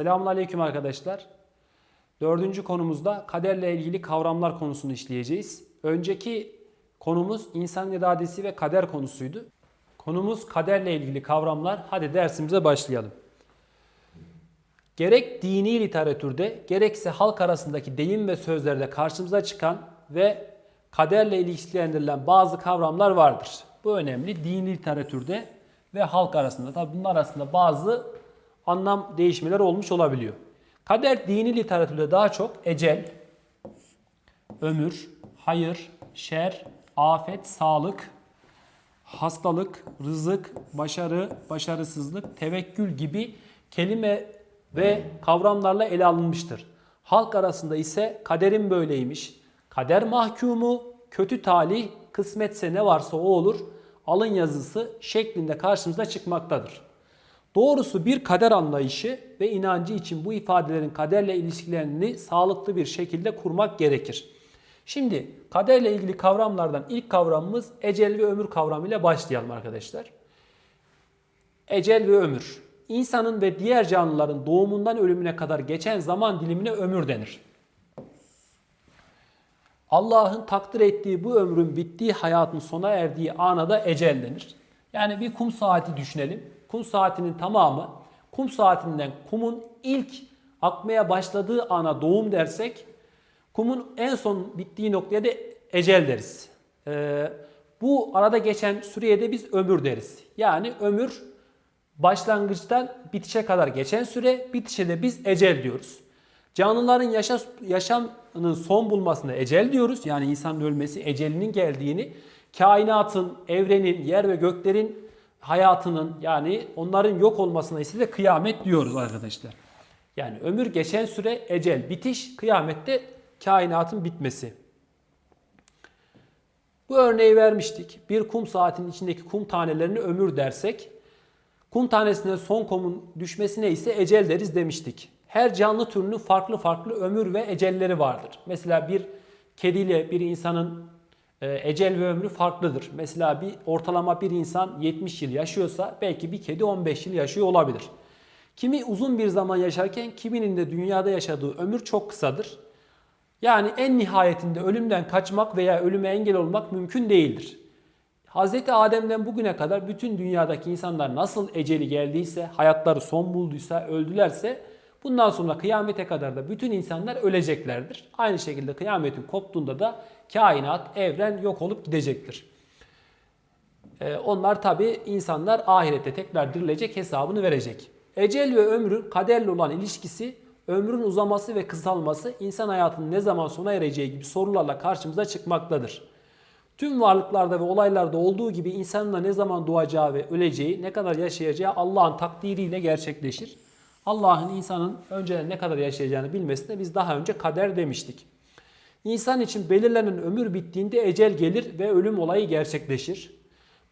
Selamun Aleyküm arkadaşlar. Dördüncü konumuzda kaderle ilgili kavramlar konusunu işleyeceğiz. Önceki konumuz insan iradesi ve kader konusuydu. Konumuz kaderle ilgili kavramlar. Hadi dersimize başlayalım. Gerek dini literatürde gerekse halk arasındaki deyim ve sözlerde karşımıza çıkan ve kaderle ilişkilendirilen bazı kavramlar vardır. Bu önemli. Dini literatürde ve halk arasında. Tabi bunlar arasında bazı anlam değişmeler olmuş olabiliyor. Kader dini literatürde daha çok ecel, ömür, hayır, şer, afet, sağlık, hastalık, rızık, başarı, başarısızlık, tevekkül gibi kelime ve kavramlarla ele alınmıştır. Halk arasında ise kaderin böyleymiş, kader mahkumu, kötü talih, kısmetse ne varsa o olur, alın yazısı şeklinde karşımıza çıkmaktadır. Doğrusu bir kader anlayışı ve inancı için bu ifadelerin kaderle ilişkilerini sağlıklı bir şekilde kurmak gerekir. Şimdi kaderle ilgili kavramlardan ilk kavramımız ecel ve ömür kavramıyla başlayalım arkadaşlar. Ecel ve ömür. İnsanın ve diğer canlıların doğumundan ölümüne kadar geçen zaman dilimine ömür denir. Allah'ın takdir ettiği bu ömrün bittiği hayatın sona erdiği ana da ecel denir. Yani bir kum saati düşünelim. Kum saatinin tamamı kum saatinden kumun ilk akmaya başladığı ana doğum dersek kumun en son bittiği noktaya da ecel deriz. Ee, bu arada geçen süreye de biz ömür deriz. Yani ömür başlangıçtan bitişe kadar geçen süre, bitişe de biz ecel diyoruz. Canlıların yaşa, yaşamının son bulmasına ecel diyoruz. Yani insanın ölmesi ecelinin geldiğini, kainatın, evrenin, yer ve göklerin hayatının yani onların yok olmasına ise de kıyamet diyoruz arkadaşlar. Yani ömür geçen süre, ecel, bitiş, kıyamette kainatın bitmesi. Bu örneği vermiştik. Bir kum saatinin içindeki kum tanelerini ömür dersek, kum tanesine son kumun düşmesine ise ecel deriz demiştik. Her canlı türünün farklı farklı ömür ve ecelleri vardır. Mesela bir kediyle bir insanın ecel ve ömrü farklıdır. Mesela bir ortalama bir insan 70 yıl yaşıyorsa belki bir kedi 15 yıl yaşıyor olabilir. Kimi uzun bir zaman yaşarken kiminin de dünyada yaşadığı ömür çok kısadır. Yani en nihayetinde ölümden kaçmak veya ölüme engel olmak mümkün değildir. Hz. Adem'den bugüne kadar bütün dünyadaki insanlar nasıl eceli geldiyse, hayatları son bulduysa, öldülerse bundan sonra kıyamete kadar da bütün insanlar öleceklerdir. Aynı şekilde kıyametin koptuğunda da kainat, evren yok olup gidecektir. Ee, onlar tabi insanlar ahirette tekrar dirilecek hesabını verecek. Ecel ve ömrün kaderle olan ilişkisi, ömrün uzaması ve kısalması insan hayatının ne zaman sona ereceği gibi sorularla karşımıza çıkmaktadır. Tüm varlıklarda ve olaylarda olduğu gibi insanın da ne zaman doğacağı ve öleceği, ne kadar yaşayacağı Allah'ın takdiriyle gerçekleşir. Allah'ın insanın önceden ne kadar yaşayacağını bilmesine biz daha önce kader demiştik. İnsan için belirlenen ömür bittiğinde ecel gelir ve ölüm olayı gerçekleşir.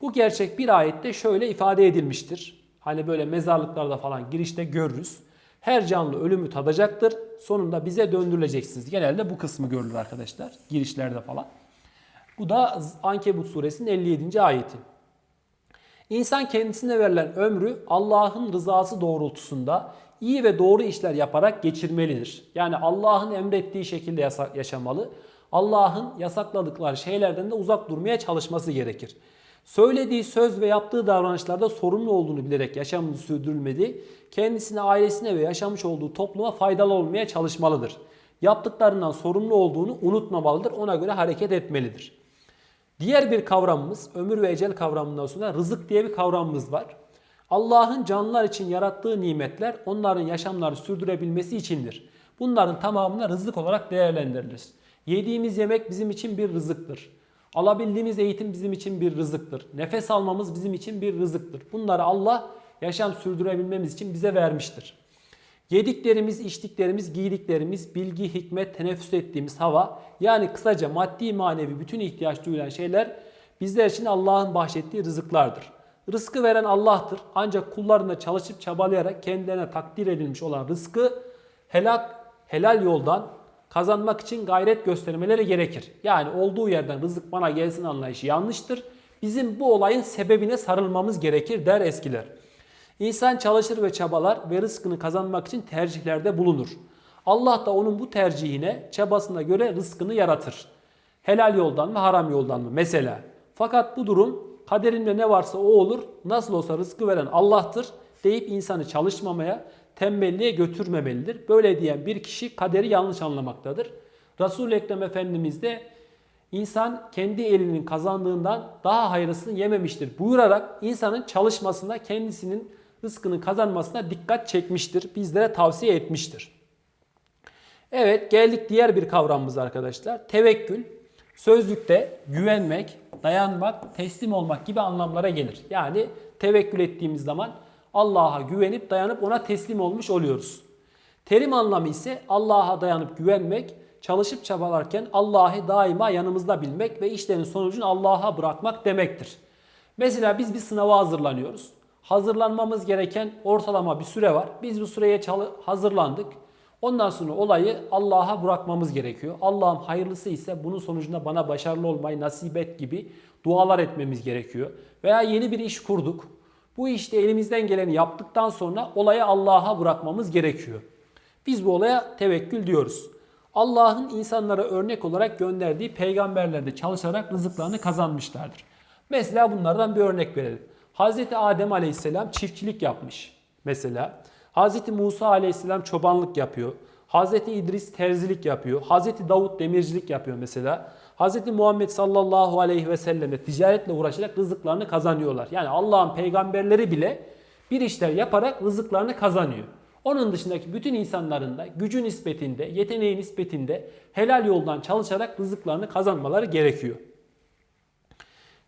Bu gerçek bir ayette şöyle ifade edilmiştir. Hani böyle mezarlıklarda falan girişte görürüz. Her canlı ölümü tadacaktır. Sonunda bize döndürüleceksiniz. Genelde bu kısmı görülür arkadaşlar. Girişlerde falan. Bu da Ankebut suresinin 57. ayeti. İnsan kendisine verilen ömrü Allah'ın rızası doğrultusunda iyi ve doğru işler yaparak geçirmelidir. Yani Allah'ın emrettiği şekilde yaşamalı. Allah'ın yasakladıkları şeylerden de uzak durmaya çalışması gerekir. Söylediği söz ve yaptığı davranışlarda sorumlu olduğunu bilerek yaşamını sürdürülmedi. Kendisine, ailesine ve yaşamış olduğu topluma faydalı olmaya çalışmalıdır. Yaptıklarından sorumlu olduğunu unutmamalıdır. Ona göre hareket etmelidir. Diğer bir kavramımız ömür ve ecel kavramından sonra rızık diye bir kavramımız var. Allah'ın canlılar için yarattığı nimetler onların yaşamlarını sürdürebilmesi içindir. Bunların tamamına rızık olarak değerlendirilir. Yediğimiz yemek bizim için bir rızıktır. Alabildiğimiz eğitim bizim için bir rızıktır. Nefes almamız bizim için bir rızıktır. Bunları Allah yaşam sürdürebilmemiz için bize vermiştir. Yediklerimiz, içtiklerimiz, giydiklerimiz, bilgi, hikmet, teneffüs ettiğimiz hava yani kısaca maddi manevi bütün ihtiyaç duyulan şeyler bizler için Allah'ın bahşettiği rızıklardır. Rızkı veren Allah'tır. Ancak kullarına çalışıp çabalayarak kendilerine takdir edilmiş olan rızkı helal, helal yoldan kazanmak için gayret göstermeleri gerekir. Yani olduğu yerden rızık bana gelsin anlayışı yanlıştır. Bizim bu olayın sebebine sarılmamız gerekir der eskiler. İnsan çalışır ve çabalar ve rızkını kazanmak için tercihlerde bulunur. Allah da onun bu tercihine, çabasına göre rızkını yaratır. Helal yoldan mı, haram yoldan mı? Mesela. Fakat bu durum kaderinde ne varsa o olur, nasıl olsa rızkı veren Allah'tır deyip insanı çalışmamaya, tembelliğe götürmemelidir. Böyle diyen bir kişi kaderi yanlış anlamaktadır. Resul-i Ekrem Efendimiz de insan kendi elinin kazandığından daha hayırlısını yememiştir buyurarak insanın çalışmasına, kendisinin rızkını kazanmasına dikkat çekmiştir. Bizlere tavsiye etmiştir. Evet geldik diğer bir kavramımız arkadaşlar. Tevekkül. Sözlükte güvenmek, dayanmak, teslim olmak gibi anlamlara gelir. Yani tevekkül ettiğimiz zaman Allah'a güvenip dayanıp ona teslim olmuş oluyoruz. Terim anlamı ise Allah'a dayanıp güvenmek, çalışıp çabalarken Allah'ı daima yanımızda bilmek ve işlerin sonucunu Allah'a bırakmak demektir. Mesela biz bir sınava hazırlanıyoruz. Hazırlanmamız gereken ortalama bir süre var. Biz bu süreye hazırlandık. Ondan sonra olayı Allah'a bırakmamız gerekiyor. Allah'ım hayırlısı ise bunun sonucunda bana başarılı olmayı nasip et gibi dualar etmemiz gerekiyor. Veya yeni bir iş kurduk. Bu işte elimizden geleni yaptıktan sonra olayı Allah'a bırakmamız gerekiyor. Biz bu olaya tevekkül diyoruz. Allah'ın insanlara örnek olarak gönderdiği peygamberlerde çalışarak rızıklarını kazanmışlardır. Mesela bunlardan bir örnek verelim. Hz. Adem aleyhisselam çiftçilik yapmış mesela. Hz. Musa aleyhisselam çobanlık yapıyor. Hz. İdris terzilik yapıyor. Hz. Davut demircilik yapıyor mesela. Hz. Muhammed sallallahu aleyhi ve sellem de ticaretle uğraşarak rızıklarını kazanıyorlar. Yani Allah'ın peygamberleri bile bir işler yaparak rızıklarını kazanıyor. Onun dışındaki bütün insanların da gücü nispetinde, yeteneği nispetinde helal yoldan çalışarak rızıklarını kazanmaları gerekiyor.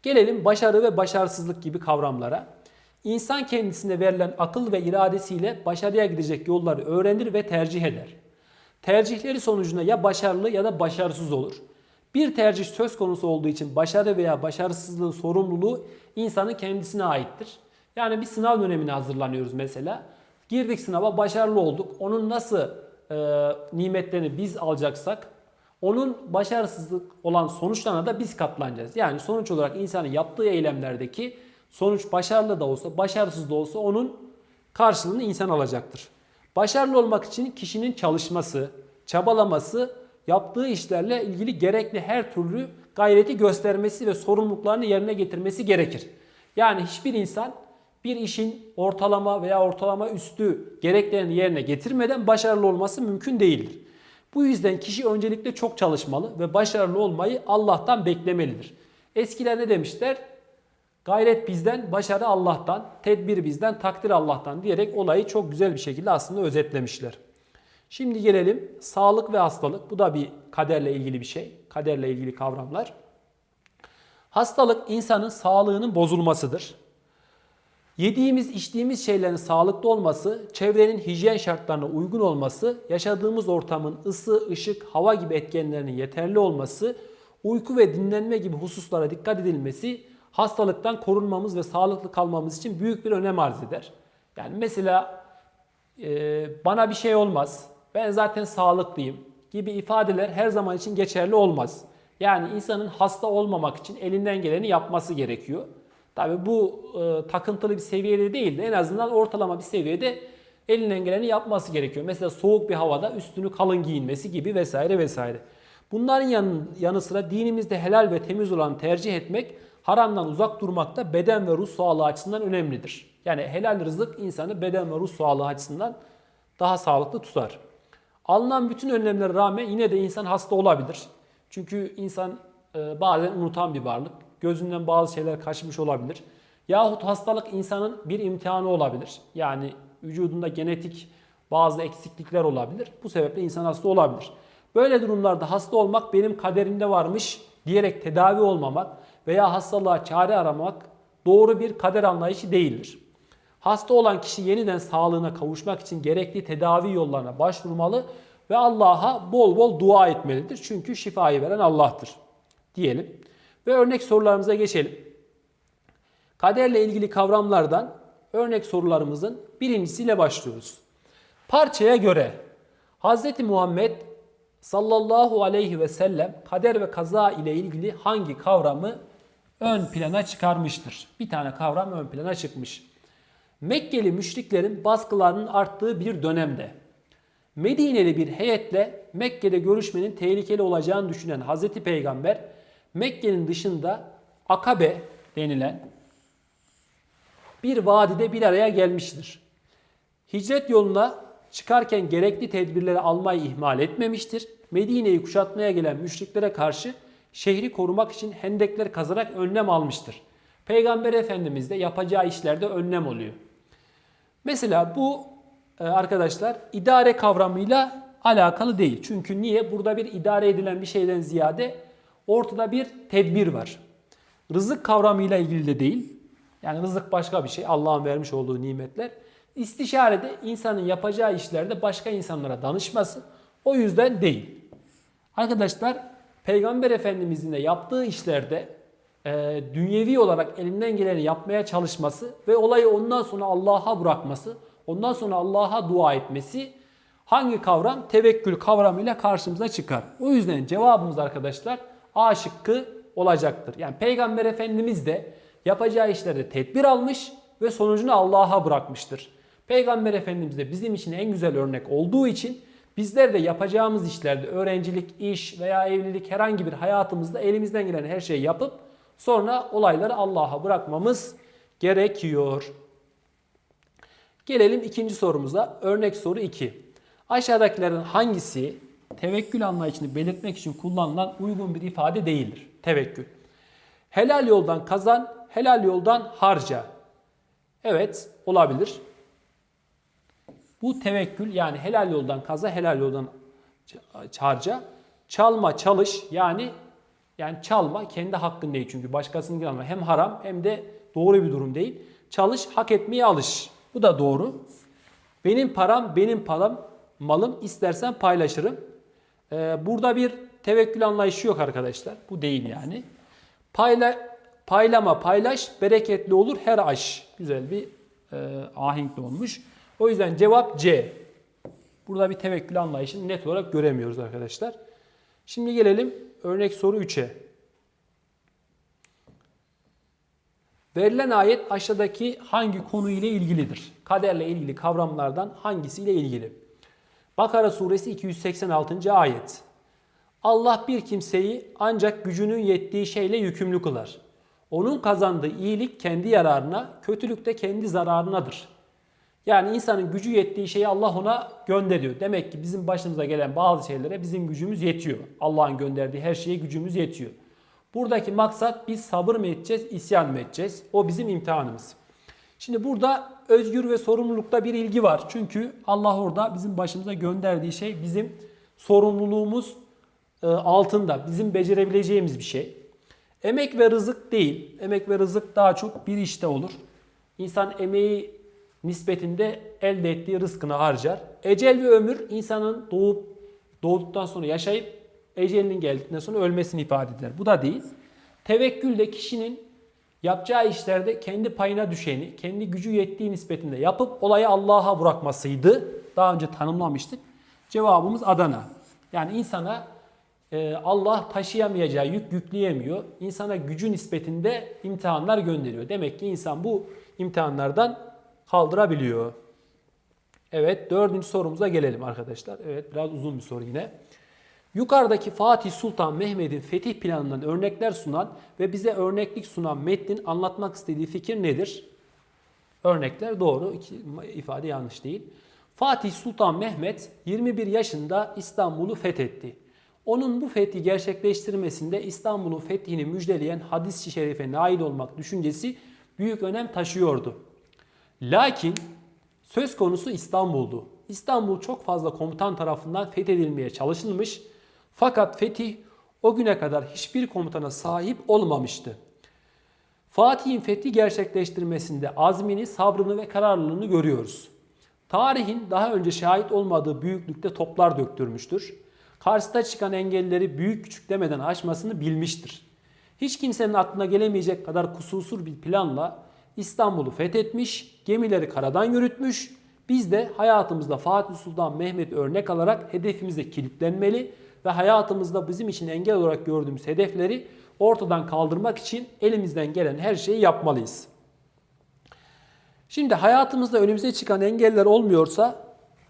Gelelim başarı ve başarısızlık gibi kavramlara. İnsan kendisine verilen akıl ve iradesiyle başarıya gidecek yolları öğrenir ve tercih eder. Tercihleri sonucunda ya başarılı ya da başarısız olur. Bir tercih söz konusu olduğu için başarı veya başarısızlığın sorumluluğu insanın kendisine aittir. Yani bir sınav dönemine hazırlanıyoruz mesela. Girdik sınava başarılı olduk. Onun nasıl e, nimetlerini biz alacaksak onun başarısızlık olan sonuçlarına da biz katlanacağız. Yani sonuç olarak insanın yaptığı eylemlerdeki sonuç başarılı da olsa, başarısız da olsa onun karşılığını insan alacaktır. Başarılı olmak için kişinin çalışması, çabalaması, yaptığı işlerle ilgili gerekli her türlü gayreti göstermesi ve sorumluluklarını yerine getirmesi gerekir. Yani hiçbir insan bir işin ortalama veya ortalama üstü gereklerini yerine getirmeden başarılı olması mümkün değildir. Bu yüzden kişi öncelikle çok çalışmalı ve başarılı olmayı Allah'tan beklemelidir. Eskiler ne demişler? Gayret bizden, başarı Allah'tan, tedbir bizden, takdir Allah'tan diyerek olayı çok güzel bir şekilde aslında özetlemişler. Şimdi gelelim sağlık ve hastalık. Bu da bir kaderle ilgili bir şey. Kaderle ilgili kavramlar. Hastalık insanın sağlığının bozulmasıdır. Yediğimiz, içtiğimiz şeylerin sağlıklı olması, çevrenin hijyen şartlarına uygun olması, yaşadığımız ortamın ısı, ışık, hava gibi etkenlerinin yeterli olması, uyku ve dinlenme gibi hususlara dikkat edilmesi hastalıktan korunmamız ve sağlıklı kalmamız için büyük bir önem arz eder. Yani mesela e, bana bir şey olmaz, ben zaten sağlıklıyım gibi ifadeler her zaman için geçerli olmaz. Yani insanın hasta olmamak için elinden geleni yapması gerekiyor. Tabi bu e, takıntılı bir seviyede değil de en azından ortalama bir seviyede elinden geleni yapması gerekiyor. Mesela soğuk bir havada üstünü kalın giyinmesi gibi vesaire vesaire. Bunların yanı, yanı sıra dinimizde helal ve temiz olan tercih etmek, haramdan uzak durmak da beden ve ruh sağlığı açısından önemlidir. Yani helal rızık insanı beden ve ruh sağlığı açısından daha sağlıklı tutar. Alınan bütün önlemlere rağmen yine de insan hasta olabilir. Çünkü insan e, bazen unutan bir varlık. Gözünden bazı şeyler kaçmış olabilir. Yahut hastalık insanın bir imtihanı olabilir. Yani vücudunda genetik bazı eksiklikler olabilir. Bu sebeple insan hasta olabilir. Böyle durumlarda hasta olmak benim kaderimde varmış diyerek tedavi olmamak veya hastalığa çare aramak doğru bir kader anlayışı değildir. Hasta olan kişi yeniden sağlığına kavuşmak için gerekli tedavi yollarına başvurmalı ve Allah'a bol bol dua etmelidir. Çünkü şifayı veren Allah'tır diyelim. Ve örnek sorularımıza geçelim. Kaderle ilgili kavramlardan örnek sorularımızın birincisiyle başlıyoruz. Parçaya göre Hz. Muhammed sallallahu aleyhi ve sellem kader ve kaza ile ilgili hangi kavramı ön plana çıkarmıştır? Bir tane kavram ön plana çıkmış. Mekkeli müşriklerin baskılarının arttığı bir dönemde Medineli bir heyetle Mekke'de görüşmenin tehlikeli olacağını düşünen Hazreti Peygamber Mekke'nin dışında Akabe denilen bir vadide bir araya gelmiştir. Hicret yoluna çıkarken gerekli tedbirleri almayı ihmal etmemiştir. Medine'yi kuşatmaya gelen müşriklere karşı şehri korumak için hendekler kazarak önlem almıştır. Peygamber Efendimiz de yapacağı işlerde önlem oluyor. Mesela bu e, arkadaşlar idare kavramıyla alakalı değil. Çünkü niye? Burada bir idare edilen bir şeyden ziyade ortada bir tedbir var. Rızık kavramıyla ilgili de değil. Yani rızık başka bir şey. Allah'ın vermiş olduğu nimetler. İstişarede insanın yapacağı işlerde başka insanlara danışması o yüzden değil. Arkadaşlar Peygamber Efendimizin de yaptığı işlerde e, dünyevi olarak elinden geleni yapmaya çalışması ve olayı ondan sonra Allah'a bırakması, ondan sonra Allah'a dua etmesi hangi kavram? Tevekkül kavramıyla karşımıza çıkar. O yüzden cevabımız arkadaşlar A şıkkı olacaktır. Yani Peygamber Efendimiz de yapacağı işlerde tedbir almış ve sonucunu Allah'a bırakmıştır. Peygamber Efendimiz de bizim için en güzel örnek olduğu için bizler de yapacağımız işlerde öğrencilik, iş veya evlilik herhangi bir hayatımızda elimizden gelen her şeyi yapıp sonra olayları Allah'a bırakmamız gerekiyor. Gelelim ikinci sorumuza. Örnek soru 2. Aşağıdakilerin hangisi tevekkül anlayışını belirtmek için kullanılan uygun bir ifade değildir? Tevekkül. Helal yoldan kazan, helal yoldan harca. Evet, olabilir. Bu tevekkül yani helal yoldan kaza, helal yoldan harca. Çalma, çalış yani yani çalma kendi hakkın değil çünkü başkasının alma hem haram hem de doğru bir durum değil. Çalış, hak etmeye alış. Bu da doğru. Benim param, benim param, malım istersen paylaşırım. Ee, burada bir tevekkül anlayışı yok arkadaşlar. Bu değil yani. Payla, paylama, paylaş, bereketli olur her aş. Güzel bir e, ahenkli olmuş. O yüzden cevap C. Burada bir tevekkül anlayışını net olarak göremiyoruz arkadaşlar. Şimdi gelelim örnek soru 3'e. Verilen ayet aşağıdaki hangi konu ile ilgilidir? Kaderle ilgili kavramlardan hangisiyle ilgili? Bakara suresi 286. ayet. Allah bir kimseyi ancak gücünün yettiği şeyle yükümlü kılar. Onun kazandığı iyilik kendi yararına, kötülük de kendi zararınadır. Yani insanın gücü yettiği şeyi Allah ona gönderiyor. Demek ki bizim başımıza gelen bazı şeylere bizim gücümüz yetiyor. Allah'ın gönderdiği her şeye gücümüz yetiyor. Buradaki maksat biz sabır mı edeceğiz, isyan mı edeceğiz? O bizim imtihanımız. Şimdi burada özgür ve sorumlulukta bir ilgi var. Çünkü Allah orada bizim başımıza gönderdiği şey bizim sorumluluğumuz e, altında. Bizim becerebileceğimiz bir şey. Emek ve rızık değil. Emek ve rızık daha çok bir işte olur. İnsan emeği nispetinde elde ettiği rızkını harcar. Ecel ve ömür insanın doğup doğduktan sonra yaşayıp ecelinin geldikten sonra ölmesini ifade eder. Bu da değil. Tevekkül de kişinin yapacağı işlerde kendi payına düşeni, kendi gücü yettiği nispetinde yapıp olayı Allah'a bırakmasıydı. Daha önce tanımlamıştık. Cevabımız Adana. Yani insana e, Allah taşıyamayacağı yük yükleyemiyor. İnsana gücü nispetinde imtihanlar gönderiyor. Demek ki insan bu imtihanlardan kaldırabiliyor. Evet dördüncü sorumuza gelelim arkadaşlar. Evet biraz uzun bir soru yine. Yukarıdaki Fatih Sultan Mehmet'in fetih planından örnekler sunan ve bize örneklik sunan metnin anlatmak istediği fikir nedir? Örnekler doğru, ifade yanlış değil. Fatih Sultan Mehmet 21 yaşında İstanbul'u fethetti. Onun bu fethi gerçekleştirmesinde İstanbul'un fethini müjdeleyen hadis-i şerife nail olmak düşüncesi büyük önem taşıyordu. Lakin söz konusu İstanbul'du. İstanbul çok fazla komutan tarafından fethedilmeye çalışılmış fakat fetih o güne kadar hiçbir komutana sahip olmamıştı. Fatih'in fethi gerçekleştirmesinde azmini, sabrını ve kararlılığını görüyoruz. Tarihin daha önce şahit olmadığı büyüklükte toplar döktürmüştür. Karşısına çıkan engelleri büyük küçük demeden aşmasını bilmiştir. Hiç kimsenin aklına gelemeyecek kadar kusursuz bir planla İstanbul'u fethetmiş, gemileri karadan yürütmüş. Biz de hayatımızda Fatih Sultan Mehmet örnek alarak hedefimize kilitlenmeli ve hayatımızda bizim için engel olarak gördüğümüz hedefleri ortadan kaldırmak için elimizden gelen her şeyi yapmalıyız. Şimdi hayatımızda önümüze çıkan engeller olmuyorsa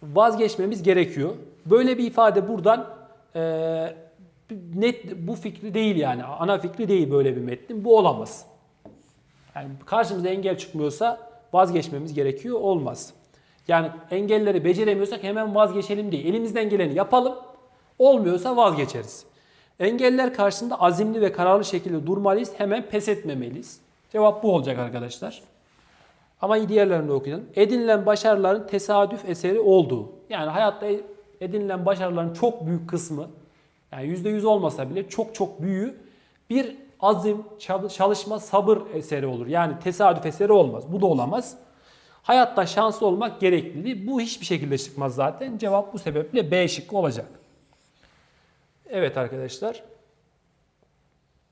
vazgeçmemiz gerekiyor. Böyle bir ifade buradan eee, net bu fikri değil yani ana fikri değil böyle bir metnin. Bu olamaz. Yani karşımıza engel çıkmıyorsa vazgeçmemiz gerekiyor olmaz. Yani engelleri beceremiyorsak hemen vazgeçelim değil. Elimizden geleni yapalım. Olmuyorsa vazgeçeriz. Engeller karşısında azimli ve kararlı şekilde durmalıyız. Hemen pes etmemeliyiz. Cevap bu olacak arkadaşlar. Ama diğerlerini de okuyalım. Edinilen başarıların tesadüf eseri olduğu. Yani hayatta edinilen başarıların çok büyük kısmı yani %100 olmasa bile çok çok büyüğü bir azim, çalışma, sabır eseri olur. Yani tesadüf eseri olmaz. Bu da olamaz. Hayatta şanslı olmak gerekli. Bu hiçbir şekilde çıkmaz zaten. Cevap bu sebeple B şıkkı olacak. Evet arkadaşlar.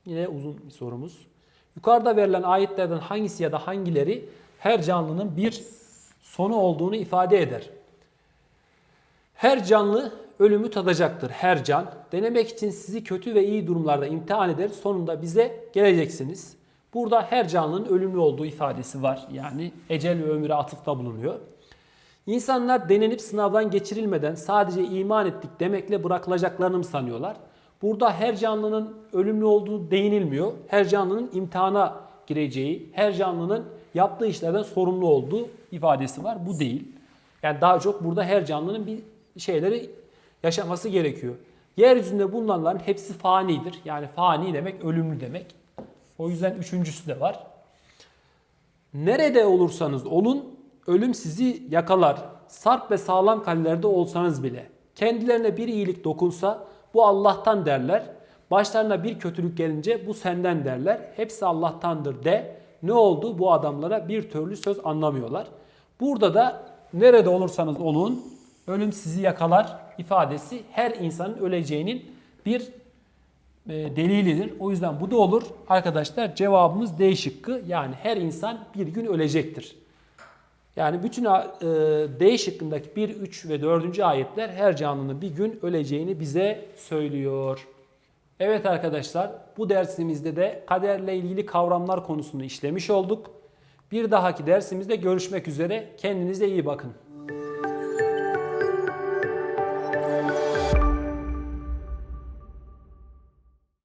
Yine uzun bir sorumuz. Yukarıda verilen ayetlerden hangisi ya da hangileri her canlının bir sonu olduğunu ifade eder? Her canlı ölümü tadacaktır. Her can. Denemek için sizi kötü ve iyi durumlarda imtihan eder. Sonunda bize geleceksiniz. Burada her canlının ölümlü olduğu ifadesi var. Yani ecel ve ömüre atıfta bulunuyor. İnsanlar denenip sınavdan geçirilmeden sadece iman ettik demekle bırakılacaklarını mı sanıyorlar? Burada her canlının ölümlü olduğu değinilmiyor. Her canlının imtihana gireceği, her canlının yaptığı işlerden sorumlu olduğu ifadesi var. Bu değil. Yani daha çok burada her canlının bir şeyleri yaşaması gerekiyor. Yeryüzünde bulunanların hepsi fanidir. Yani fani demek ölümlü demek. O yüzden üçüncüsü de var. Nerede olursanız olun ölüm sizi yakalar. Sarp ve sağlam kallerde olsanız bile. Kendilerine bir iyilik dokunsa bu Allah'tan derler. Başlarına bir kötülük gelince bu senden derler. Hepsi Allah'tandır de. Ne oldu bu adamlara bir türlü söz anlamıyorlar. Burada da nerede olursanız olun ölüm sizi yakalar ifadesi her insanın öleceğinin bir e, delilidir. O yüzden bu da olur. Arkadaşlar cevabımız D şıkkı. Yani her insan bir gün ölecektir. Yani bütün e, D şıkkındaki 1, 3 ve 4. ayetler her canlının bir gün öleceğini bize söylüyor. Evet arkadaşlar bu dersimizde de kaderle ilgili kavramlar konusunu işlemiş olduk. Bir dahaki dersimizde görüşmek üzere. Kendinize iyi bakın.